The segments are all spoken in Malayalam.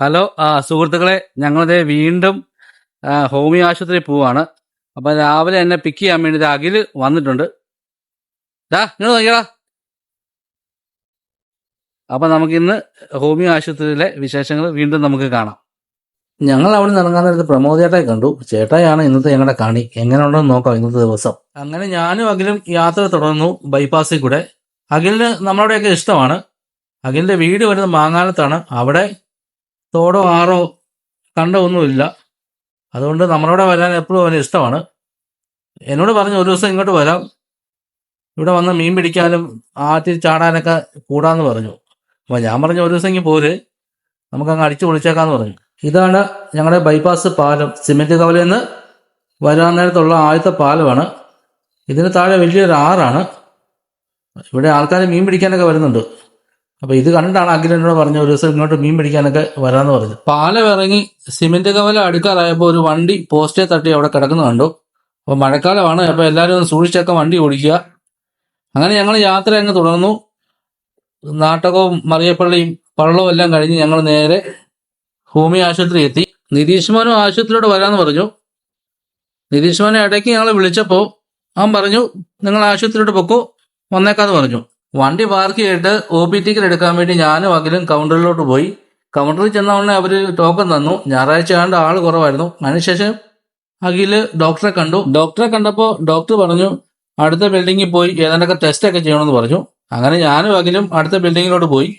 ഹലോ ആ സുഹൃത്തുക്കളെ ഞങ്ങളിത് വീണ്ടും ഹോമിയോ ആശുപത്രി പോവാണ്. അപ്പൊ രാവിലെ എന്നെ പിക്ക് ചെയ്യാൻ വേണ്ടി അഖിൽ വന്നിട്ടുണ്ട്. ഡാ നിങ്ങൾ നോക്കിയടാ. അപ്പൊ നമുക്കിന്ന് ഹോമിയോ ആശുപത്രിയിലെ വിശേഷങ്ങൾ വീണ്ടും നമുക്ക് കാണാം. ഞങ്ങൾ അവിടെ നിന്ന് ഇറങ്ങാൻ നേരത്ത് പ്രമോദ് ചേട്ടായി കണ്ടു. ചേട്ടായാണ് ഇന്നത്തെ ഞങ്ങളുടെ കാണി. എങ്ങനെ ഉണ്ടെന്ന് നോക്കാം ഇന്നത്തെ ദിവസം. അങ്ങനെ ഞാനും അഖിലും യാത്ര തുടർന്നു ബൈപ്പാസിൽ കൂടെ. അഖിലിന് നമ്മളവിടെയൊക്കെ ഇഷ്ടമാണ്. അഖിലിന്റെ വീട് വരുന്നത് മാങ്ങാനത്താണ് അവിടെ തോടോ ആറോ കണ്ടോ ഒന്നുമില്ല. അതുകൊണ്ട് നമ്മളവിടെ വരാൻ എപ്പോഴും അവന് ഇഷ്ടമാണ്. എന്നോട് പറഞ്ഞു ഒരു ദിവസം ഇങ്ങോട്ട് വരാം. ഇവിടെ വന്ന് മീൻ പിടിക്കാനും ആറ്റിൽ ചാടാനൊക്കെ കൂടാന്ന് പറഞ്ഞു. അപ്പോൾ ഞാൻ പറഞ്ഞു ഒരു ദിവസം ഇങ്ങനെ പോര്. നമുക്കങ്ങ് അടിച്ചു പൊളിച്ചേക്കാന്ന് പറഞ്ഞു. ഇതാണ് ഞങ്ങളുടെ ബൈപ്പാസ് പാലം. സിമെന്റ് കവലയിൽ നിന്ന് വരാൻ നേരത്തുള്ള ആദ്യത്തെ പാലമാണ്. ഇതിന് താഴെ വലിയൊരു ആറാണ്. ഇവിടെ ആൾക്കാർ മീൻ പിടിക്കാനൊക്കെ വരുന്നുണ്ട്. അപ്പൊ ഇത് കണ്ടാണ് അഖിലനോട് പറഞ്ഞ ഒരു ദിവസം ഇങ്ങോട്ട് മീൻ പിടിക്കാനൊക്കെ വരാന്ന് പറഞ്ഞു പാലം ഇറങ്ങി സിമെന്റ് കവല അടുക്കാറായപ്പോൾ ഒരു വണ്ടി പോസ്റ്റേ തട്ടി അവിടെ കിടക്കുന്ന കണ്ടു. അപ്പൊ മഴക്കാലമാണ് അപ്പൊ എല്ലാവരും ഒന്ന് സൂക്ഷിച്ചൊക്കെ വണ്ടി ഓടിക്കുക. അങ്ങനെ ഞങ്ങൾ യാത്ര അങ്ങ് തുടർന്നു. നാട്ടകവും മറിയപ്പള്ളിയും പള്ളവും എല്ലാം കഴിഞ്ഞ് ഞങ്ങൾ നേരെ ഹോമി ആശുപത്രി എത്തി. നിതീഷ് മോനും ആശുപത്രിയോട് വരാന്ന് പറഞ്ഞു. നിതീഷ് മോനെ ഇടയ്ക്ക് ഞങ്ങൾ വിളിച്ചപ്പോൾ അവൻ പറഞ്ഞു നിങ്ങൾ ആശുപത്രിയോട് പൊക്കോ വന്നേക്കാന്ന് പറഞ്ഞു. വണ്ടി പാർക്ക് ചെയ്തിട്ട് ഒ പി ടിക്കറ്റ് എടുക്കാൻ വേണ്ടി ഞാനും അഖിലും കൗണ്ടറിലോട്ട് പോയി. കൗണ്ടറിൽ ചെന്ന ഉടനെ അവർ ടോക്കൺ തന്നു. ഞായറാഴ്ച കണ്ട ആൾ കുറവായിരുന്നു. അതിനുശേഷം അഖിൽ ഡോക്ടറെ കണ്ടു. ഡോക്ടറെ കണ്ടപ്പോൾ ഡോക്ടർ പറഞ്ഞു അടുത്ത ബിൽഡിങ്ങിൽ പോയി ഏതാണ്ടൊക്കെ ടെസ്റ്റ് ഒക്കെ ചെയ്യണമെന്ന് പറഞ്ഞു. അങ്ങനെ ഞാനും അഖിലും അടുത്ത ബിൽഡിങ്ങിലോട്ട് പോയി.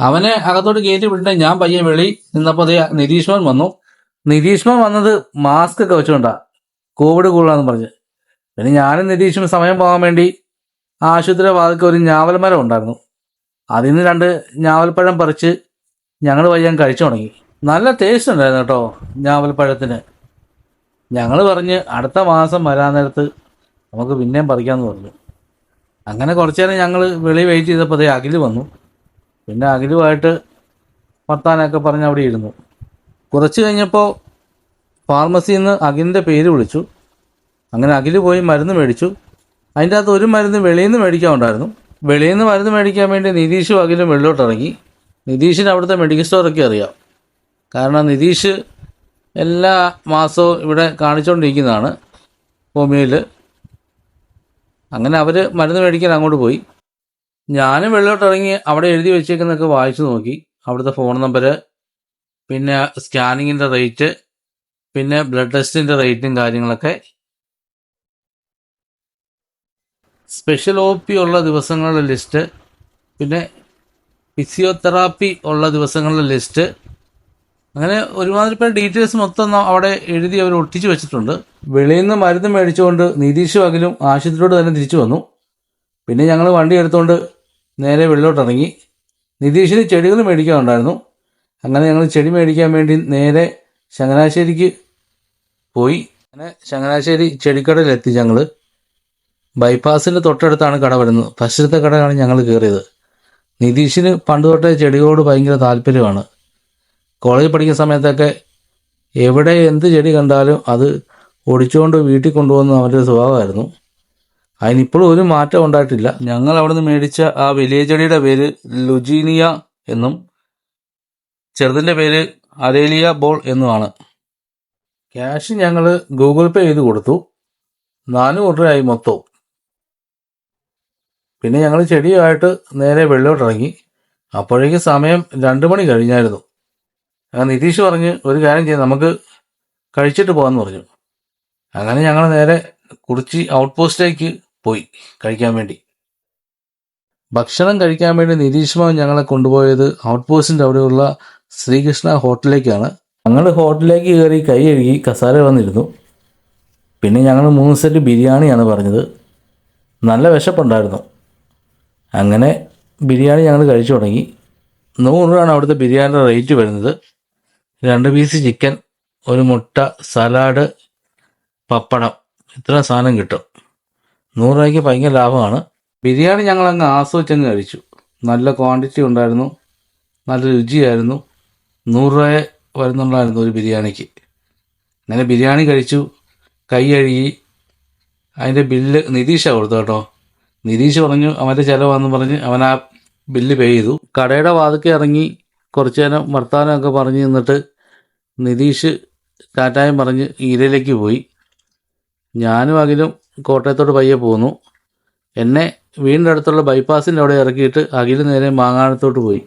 അവനെ അകത്തോട്ട് കയറ്റി വിട്ടിട്ട് ഞാൻ പയ്യെ വെളി നിന്നപ്പോൾ അതേ നിതീഷ്മൻ വന്നു. നിതീഷ്മൻ വന്നത് മാസ്ക് ഒക്കെ വെച്ചുകൊണ്ടാ കോവിഡ് കൂടുതലാന്ന് പറഞ്ഞ്. പിന്നെ ഞാനും നിതീഷും സമയം പോകാൻ വേണ്ടി ആശുപത്രി വാതിൽക്ക് ഒരു ഞാവൽ മരം ഉണ്ടായിരുന്നു. അതിൽ നിന്ന് രണ്ട് ഞാവൽപ്പഴം പറിച്ച് ഞങ്ങൾ വയ്യാൻ കഴിച്ചു തുടങ്ങി. നല്ല ടേസ്റ്റ് ഉണ്ടായിരുന്നു കേട്ടോ ഞാവൽപ്പഴത്തിന്. ഞങ്ങൾ പറഞ്ഞ് അടുത്ത മാസം വരാൻ നേരത്ത് നമുക്ക് പിന്നെയും പറിക്കാമെന്ന് പറഞ്ഞു. അങ്ങനെ കുറച്ചു നേരം ഞങ്ങൾ വെളി വെയിറ്റ് ചെയ്തപ്പോൾ അതേ അഖിൽ വന്നു. പിന്നെ അഖിലുമായിട്ട് വർത്താനൊക്കെ പറഞ്ഞ് അവിടെ ഇരുന്നു. കുറച്ച് കഴിഞ്ഞപ്പോൾ ഫാർമസിയിൽ നിന്ന് അഖിലിന്റെ പേര് വിളിച്ചു. അങ്ങനെ അഖിൽ പോയി മരുന്ന് മേടിച്ചു. അതിന്റെ അകത്ത് ഒരു മരുന്ന് വെളിയിൽ നിന്ന് മേടിക്കാൻ ഉണ്ടായിരുന്നു വെളിയിൽ നിന്ന് മരുന്ന് മേടിക്കാൻ വേണ്ടി നിതീഷും അഖിലും വെളിലോട്ട് ഇറങ്ങി. നിതീഷിന് അവിടുത്തെ മെഡിക്കൽ സ്റ്റോറൊക്കെ അറിയാം. കാരണം നിതീഷ് എല്ലാ മാസവും ഇവിടെ കാണിച്ചുകൊണ്ടിരിക്കുന്നതാണ് ഹോമിയോയിൽ അങ്ങനെ അവർ മരുന്ന് മേടിക്കാൻ അങ്ങോട്ട് പോയി. ഞാനും വെളിലോട്ട് ഇറങ്ങി അവിടെ എഴുതി വെച്ചേക്കുന്നൊക്കെ വായിച്ചു നോക്കി. അവിടുത്തെ ഫോൺ നമ്പർ പിന്നെ സ്കാനിങ്ങിന്റെ റേറ്റ് പിന്നെ ബ്ലഡ് ടെസ്റ്റിന്റെ റേറ്റും കാര്യങ്ങളൊക്കെ സ്പെഷ്യൽ ഒ പി ഉള്ള ദിവസങ്ങളുടെ ലിസ്റ്റ് പിന്നെ ഫിസിയോതെറാപ്പി ഉള്ള ദിവസങ്ങളുടെ ലിസ്റ്റ് അങ്ങനെ ഒരുമാതിരി ഒരുമാതിരിപ്പെട്ട ഡീറ്റെയിൽസ് മൊത്തം അവിടെ എഴുതി അവർ ഒട്ടിച്ചു വെച്ചിട്ടുണ്ട്. വെളിയിൽ നിന്ന് മരുന്ന് മേടിച്ചുകൊണ്ട് നിതീഷും അഖിലും ആശുപത്രിയോട് തന്നെ തിരിച്ചു വന്നു. പിന്നെ ഞങ്ങൾ വണ്ടി എടുത്തുകൊണ്ട് നേരെ വെളിലോട്ട് ഇറങ്ങി. നിതീഷിന് ചെടികൾ മേടിക്കാനുണ്ടായിരുന്നു. അങ്ങനെ ഞങ്ങൾ ചെടി മേടിക്കാൻ വേണ്ടി നേരെ ചങ്ങനാശ്ശേരിക്ക് പോയി. അങ്ങനെ ചങ്ങനാശ്ശേരി ചെടിക്കടയിലെത്തി ഞങ്ങൾ ബൈപ്പാസിന്റെ തൊട്ടടുത്താണ് കട വരുന്നത്. പശ്ചിമത്തെ കടയാണ് ഞങ്ങൾ കയറിയത്. നിതീഷിന് പണ്ട് തൊട്ടേ ചെടികളോട് ഭയങ്കര താല്പര്യമാണ്. കോളേജിൽ പഠിക്കുന്ന സമയത്തൊക്കെ എവിടെ എന്ത് ചെടി കണ്ടാലും അത് ഒടിച്ചുകൊണ്ട് വീട്ടിൽ കൊണ്ടുപോകുന്ന അവന്റെ സ്വഭാവമായിരുന്നു. അതിനിപ്പോഴും ഒരു മാറ്റം ഉണ്ടായിട്ടില്ല. ഞങ്ങൾ അവിടെ നിന്ന് മേടിച്ച ആ വലിയ ചെടിയുടെ പേര് ലുജീനിയ എന്നും ചെറുതിന്റെ പേര് അരേലിയ ബോൾ എന്നുമാണ്. ക്യാഷ് ഞങ്ങൾ ഗൂഗിൾ പേ ചെയ്ത് കൊടുത്തു. നാനൂറ് രൂപയായി മൊത്തവും. പിന്നെ ഞങ്ങൾ ചെടിയുമായിട്ട് നേരെ വെള്ളോട്ടിറങ്ങി. അപ്പോഴേക്കും സമയം രണ്ട് മണി കഴിഞ്ഞായിരുന്നു. നിതീഷ് പറഞ്ഞ് ഒരു കാര്യം ചെയ്യാം നമുക്ക് കഴിച്ചിട്ട് പോകാമെന്ന് പറഞ്ഞു. അങ്ങനെ ഞങ്ങൾ നേരെ കുറിച്ചി ഔട്ട് പോസ്റ്റിലേക്ക് പോയി കഴിക്കാൻ വേണ്ടി. ഭക്ഷണം കഴിക്കാൻ വേണ്ടി നിതീഷ് ഞങ്ങളെ കൊണ്ടുപോയത് ഔട്ട് പോസ്റ്റിന്റെ അവിടെയുള്ള ശ്രീകൃഷ്ണ ഹോട്ടലിലേക്കാണ്. ഞങ്ങൾ ഹോട്ടലിലേക്ക് കയറി കൈ കഴുകി കസാര വന്നിരുന്നു. പിന്നെ ഞങ്ങൾ മൂന്ന് സെറ്റ് ബിരിയാണിയാണ് പറഞ്ഞത്. നല്ല വിശപ്പുണ്ടായിരുന്നു. അങ്ങനെ ബിരിയാണി ഞങ്ങൾ കഴിച്ചു തുടങ്ങി. നൂറ് രൂപയാണ് അവിടുത്തെ ബിരിയാണിയുടെ റേറ്റ് വരുന്നത്. രണ്ട് പീസ് ചിക്കൻ ഒരു മുട്ട സലാഡ് പപ്പടം. ഇത്ര സാധനം കിട്ടും. നൂറ് രൂപയ്ക്ക് ഭയങ്കര ലാഭമാണ്. ബിരിയാണി ഞങ്ങൾ അങ്ങ് ആസ്വദിച്ചങ്ങ് കഴിച്ചു. നല്ല ക്വാണ്ടിറ്റി ഉണ്ടായിരുന്നു. നല്ല രുചിയായിരുന്നു. നൂറ് രൂപ വരുന്നുണ്ടായിരുന്നു ഒരു ബിരിയാണിക്ക്. അങ്ങനെ ബിരിയാണി കഴിച്ചു. കൈ കഴുകി. അതിന്റെ ബില്ല് നിതീഷ കൊടുത്തു കേട്ടോ. നിതീഷ് പറഞ്ഞു അവന്റെ ചിലവാന്ന് പറഞ്ഞ് അവൻ ആ ബില്ല് പേ ചെയ്തു. കടയുടെ വാതിക്കെ ഇറങ്ങി കുറച്ച് നേരം വർത്തമാനമൊക്കെ പറഞ്ഞ് നിന്നിട്ട് നിതീഷ് ടാറ്റായും പറഞ്ഞ് ഈരയിലേക്ക് പോയി. ഞാനും അഖിലും കോട്ടയത്തോട് പയ്യെ പോന്നു. എന്നെ വീടിന്റെ അടുത്തുള്ള ബൈപ്പാസിന്റെ അവിടെ ഇറക്കിയിട്ട് അഖിൽ നേരെ മാങ്ങാനത്തോട്ട് പോയി.